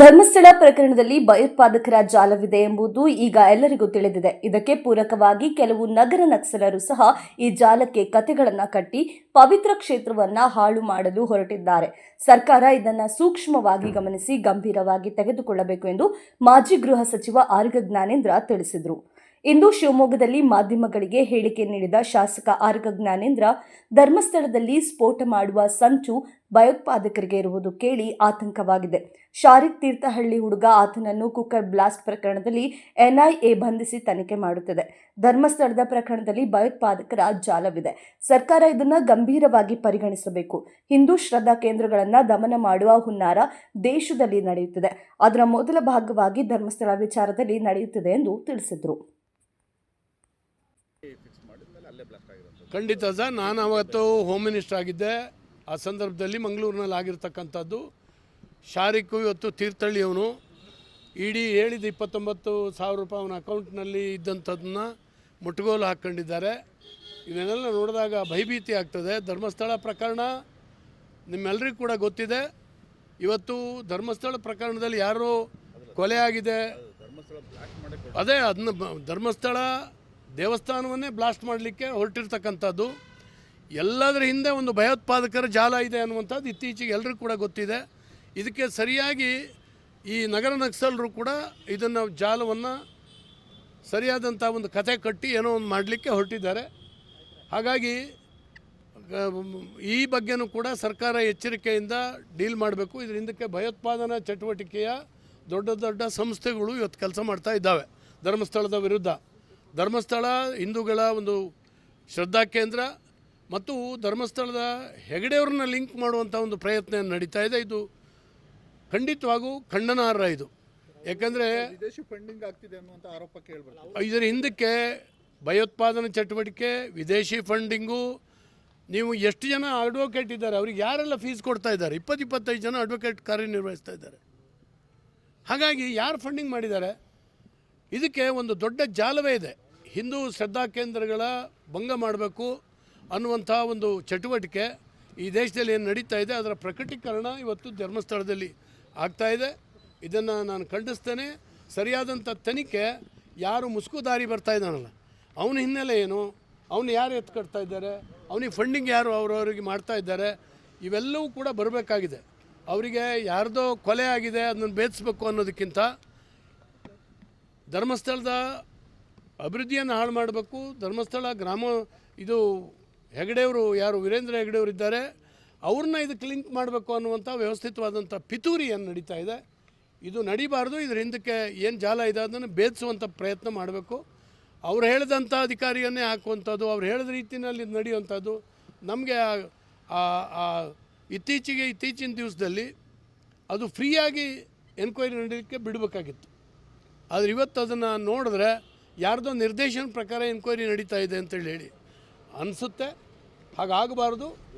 ಧರ್ಮಸ್ಥಳ ಪ್ರಕರಣದಲ್ಲಿ ಭಯೋತ್ಪಾದಕರ ಜಾಲವಿದೆ ಎಂಬುದು ಈಗ ಎಲ್ಲರಿಗೂ ತಿಳಿದಿದೆ. ಇದಕ್ಕೆ ಪೂರಕವಾಗಿ ಕೆಲವು ನಗರ ನಕ್ಸಲರು ಸಹ ಈ ಜಾಲಕ್ಕೆ ಕತೆಗಳನ್ನು ಕಟ್ಟಿ ಪವಿತ್ರ ಕ್ಷೇತ್ರವನ್ನ ಹಾಳು ಮಾಡಲು ಹೊರಟಿದ್ದಾರೆ. ಸರ್ಕಾರ ಇದನ್ನು ಸೂಕ್ಷ್ಮವಾಗಿ ಗಮನಿಸಿ ಗಂಭೀರವಾಗಿ ತೆಗೆದುಕೊಳ್ಳಬೇಕು ಎಂದು ಮಾಜಿ ಗೃಹ ಸಚಿವ ಆರ್ಗ ಜ್ಞಾನೇಂದ್ರ ತಿಳಿಸಿದರು. ಇಂದು ಶಿವಮೊಗ್ಗದಲ್ಲಿ ಮಾಧ್ಯಮಗಳಿಗೆ ಹೇಳಿಕೆ ನೀಡಿದ ಶಾಸಕ ಆರ್ಗ ಜ್ಞಾನೇಂದ್ರ, ಧರ್ಮಸ್ಥಳದಲ್ಲಿ ಸ್ಫೋಟ ಮಾಡುವ ಸಂಚು ಭಯೋತ್ಪಾದಕರಿಗೆ ಇರುವುದು ಕೇಳಿ ಆತಂಕವಾಗಿದೆ. ಶಾರಿಕ್ ತೀರ್ಥಹಳ್ಳಿ ಹುಡುಗ ಆತನನ್ನು ಕುಕ್ಕರ್ ಬ್ಲಾಸ್ಟ್ ಪ್ರಕರಣದಲ್ಲಿ ಎನ್ಐಎ ಬಂಧಿಸಿ ತನಿಖೆ ಮಾಡುತ್ತಿದೆ. ಧರ್ಮಸ್ಥಳದ ಪ್ರಕರಣದಲ್ಲಿ ಭಯೋತ್ಪಾದಕರ ಜಾಲವಿದೆ. ಸರ್ಕಾರ ಇದನ್ನು ಗಂಭೀರವಾಗಿ ಪರಿಗಣಿಸಬೇಕು. ಹಿಂದೂ ಶ್ರದ್ಧಾ ಕೇಂದ್ರಗಳನ್ನು ದಮನ ಮಾಡುವ ಹುನ್ನಾರ ದೇಶದಲ್ಲಿ ನಡೆಯುತ್ತಿದೆ. ಅದರ ಮೊದಲ ಭಾಗವಾಗಿ ಧರ್ಮಸ್ಥಳ ವಿಚಾರದಲ್ಲಿ ನಡೆಯುತ್ತಿದೆ ಎಂದು ತಿಳಿಸಿದರು. ಖಂಡಿತ ಸರ್, ನಾನು ಅವತ್ತು ಹೋಮ್ ಮಿನಿಸ್ಟರ್ ಆಗಿದ್ದೆ. ಆ ಸಂದರ್ಭದಲ್ಲಿ ಮಂಗಳೂರಿನಲ್ಲಿ ಆಗಿರ್ತಕ್ಕಂಥದ್ದು. ಶಾರಿಕ್ಕು ಇವತ್ತು ತೀರ್ಥಹಳ್ಳಿಯವನು ಇಡೀ ಹೇಳಿದ ಇಪ್ಪತ್ತೊಂಬತ್ತು ಸಾವಿರ ರೂಪಾಯಿ ಅವನ ಅಕೌಂಟ್ನಲ್ಲಿ ಇದ್ದಂಥದ್ದನ್ನ ಮುಟ್ಗೋಲು ಹಾಕ್ಕೊಂಡಿದ್ದಾರೆ. ಇದನ್ನೆಲ್ಲ ನೋಡಿದಾಗ ಭಯಭೀತಿ ಆಗ್ತದೆ. ಧರ್ಮಸ್ಥಳ ಪ್ರಕರಣ ನಿಮ್ಮೆಲ್ಲರಿಗೂ ಕೂಡ ಗೊತ್ತಿದೆ. ಇವತ್ತು ಧರ್ಮಸ್ಥಳ ಪ್ರಕರಣದಲ್ಲಿ ಯಾರೋ ಕೊಲೆ ಆಗಿದೆ. ಅದೇ ಅದನ್ನ ಧರ್ಮಸ್ಥಳ ದೇವಸ್ಥಾನವನ್ನೇ ಬ್ಲಾಸ್ಟ್ ಮಾಡಲಿಕ್ಕೆ ಹೊರಟಿರ್ತಕ್ಕಂಥದ್ದು. ಎಲ್ಲದರ ಹಿಂದೆ ಒಂದು ಭಯೋತ್ಪಾದಕರ ಜಾಲ ಇದೆ ಅನ್ನುವಂಥದ್ದು ಇತ್ತೀಚೆಗೆ ಎಲ್ಲರಿಗೂ ಕೂಡ ಗೊತ್ತಿದೆ. ಇದಕ್ಕೆ ಸರಿಯಾಗಿ ಈ ನಗರ ನಕ್ಸಲರು ಕೂಡ ಇದನ್ನು ಜಾಲವನ್ನು ಸರಿಯಾದಂಥ ಒಂದು ಕತೆ ಕಟ್ಟಿ ಏನೋ ಒಂದು ಮಾಡಲಿಕ್ಕೆ ಹೊರಟಿದ್ದಾರೆ. ಹಾಗಾಗಿ, ಈ ಬಗ್ಗೆನೂ ಕೂಡ ಸರ್ಕಾರ ಎಚ್ಚರಿಕೆಯಿಂದ ಡೀಲ್ ಮಾಡಬೇಕು. ಇದರ ಹಿಂದಕ್ಕೆ ಭಯೋತ್ಪಾದನಾ ಚಟುವಟಿಕೆಯ ದೊಡ್ಡ ದೊಡ್ಡ ಸಂಸ್ಥೆಗಳು ಇವತ್ತು ಕೆಲಸ ಮಾಡ್ತಾ ಇದ್ದಾವೆ ಧರ್ಮಸ್ಥಳದ ವಿರುದ್ಧ. ಧರ್ಮಸ್ಥಳ ಹಿಂದೂಗಳ ಒಂದು ಶ್ರದ್ಧಾ ಕೇಂದ್ರ ಮತ್ತು ಧರ್ಮಸ್ಥಳದ ಹೆಗಡೆಯವ್ರನ್ನ ಲಿಂಕ್ ಮಾಡುವಂಥ ಒಂದು ಪ್ರಯತ್ನ ನಡೀತಾ ಇದೆ. ಇದು ಖಂಡಿತವಾಗೂ ಖಂಡನಾರ್ಹ ಇದು. ಯಾಕಂದರೆ ವಿದೇಶಿ ಫಂಡಿಂಗ್ ಆಗ್ತಿದೆ ಅನ್ನುವಂಥ ಆರೋಪ ಕೇಳ್ಬರ್ತದೆ. ಇದರ ಹಿಂದಕ್ಕೆ ಭಯೋತ್ಪಾದನೆ ಚಟುವಟಿಕೆ ವಿದೇಶಿ ಫಂಡಿಂಗು ನೀವು ಎಷ್ಟು ಜನ ಅಡ್ವೊಕೇಟ್ ಇದ್ದಾರೆ ಅವ್ರಿಗೆ ಯಾರೆಲ್ಲ ಫೀಸ್ ಕೊಡ್ತಾ ಇದ್ದಾರೆ? ಇಪ್ಪತ್ತು ಇಪ್ಪತ್ತೈದು ಜನ ಅಡ್ವೊಕೇಟ್ ಕಾರ್ಯನಿರ್ವಹಿಸ್ತಾ ಇದ್ದಾರೆ. ಹಾಗಾಗಿ ಯಾರು ಫಂಡಿಂಗ್ ಮಾಡಿದ್ದಾರೆ? ಇದಕ್ಕೆ ಒಂದು ದೊಡ್ಡ ಜಾಲವೇ ಇದೆ. ಹಿಂದೂ ಶ್ರದ್ಧಾ ಕೇಂದ್ರಗಳ ಭಂಗ ಮಾಡಬೇಕು. ಅನ್ನುವಂಥ ಒಂದು ಚಟುವಟಿಕೆ ಈ ದೇಶದಲ್ಲಿ ಏನು ನಡೀತಾ ಇದೆ, ಅದರ ಪ್ರಕಟೀಕರಣ ಇವತ್ತು ಧರ್ಮಸ್ಥಳದಲ್ಲಿ ಆಗ್ತಾ ಇದೆ. ಇದನ್ನು ನಾನು ಖಂಡಿಸ್ತೇನೆ. ಸರಿಯಾದಂಥ ತನಿಖೆ ಯಾರು ಮುಸುಕುದಾರಿ ಬರ್ತಾ ಇದ್ದಾನಲ್ಲ, ಅವನ ಹಿನ್ನೆಲೆ ಏನು? ಅವನು ಯಾರು ಎತ್ಕಡ್ತಾ ಇದ್ದಾರೆ? ಅವನಿಗೆ ಫಂಡಿಂಗ್ ಯಾರು ಅವರವರಿಗೆ ಮಾಡ್ತಾ ಇದ್ದಾರೆ? ಇವೆಲ್ಲವೂ ಕೂಡ ಬರಬೇಕಾಗಿದೆ. ಅವರಿಗೆ ಯಾರ್ದೋ ಕೊಲೆ ಆಗಿದೆ, ಅದನ್ನು ಭೇದಿಸ್ಬೇಕು ಅನ್ನೋದಕ್ಕಿಂತ ಧರ್ಮಸ್ಥಳದ ಅಭಿವೃದ್ಧಿಯನ್ನು ಹಾಳು ಮಾಡಬೇಕು. ಧರ್ಮಸ್ಥಳ ಗ್ರಾಮ, ಇದು ಹೆಗಡೆಯವರು ಯಾರು? ವೀರೇಂದ್ರ ಹೆಗಡೆಯವರು ಇದ್ದಾರೆ. ಅವ್ರನ್ನ ಇದಕ್ಕೆ ಲಿಂಕ್ ಮಾಡಬೇಕು ಅನ್ನುವಂಥ ವ್ಯವಸ್ಥಿತವಾದಂಥ ಪಿತೂರಿ ಏನು ನಡೀತಾ ಇದೆ. ಇದು ನಡಿಬಾರ್ದು. ಇದ್ರ ಹಿಂದಕ್ಕೆ ಏನು ಜಾಲ ಇದೆ ಅದನ್ನು ಭೇದಿಸುವಂಥ ಪ್ರಯತ್ನ ಮಾಡಬೇಕು. ಅವ್ರು ಹೇಳಿದಂಥ ಅಧಿಕಾರಿಯನ್ನೇ ಹಾಕುವಂಥದ್ದು, ಅವ್ರು ಹೇಳಿದ ರೀತಿಯಲ್ಲಿ ನಡೆಯುವಂಥದ್ದು ನಮಗೆ ಇತ್ತೀಚೆಗೆ ಇತ್ತೀಚಿನ ದಿವಸದಲ್ಲಿ ಅದು ಫ್ರೀಯಾಗಿ ಎನ್ಕ್ವೈರಿ ನಡೀಲಿಕ್ಕೆ ಬಿಡಬೇಕಾಗಿತ್ತು. ಆದರೆ ಇವತ್ತು ಅದನ್ನು ನೋಡಿದ್ರೆ ಯಾರ್ದೋ ನಿರ್ದೇಶನ ಪ್ರಕಾರ ಎನ್ಕ್ವೈರಿ ನಡೀತಾ ಇದೆ ಅಂತೇಳಿ ಹೇಳಿ. ಅನಿಸುತ್ತೆ. ಹಾಗಾಗಬಾರ್ದು.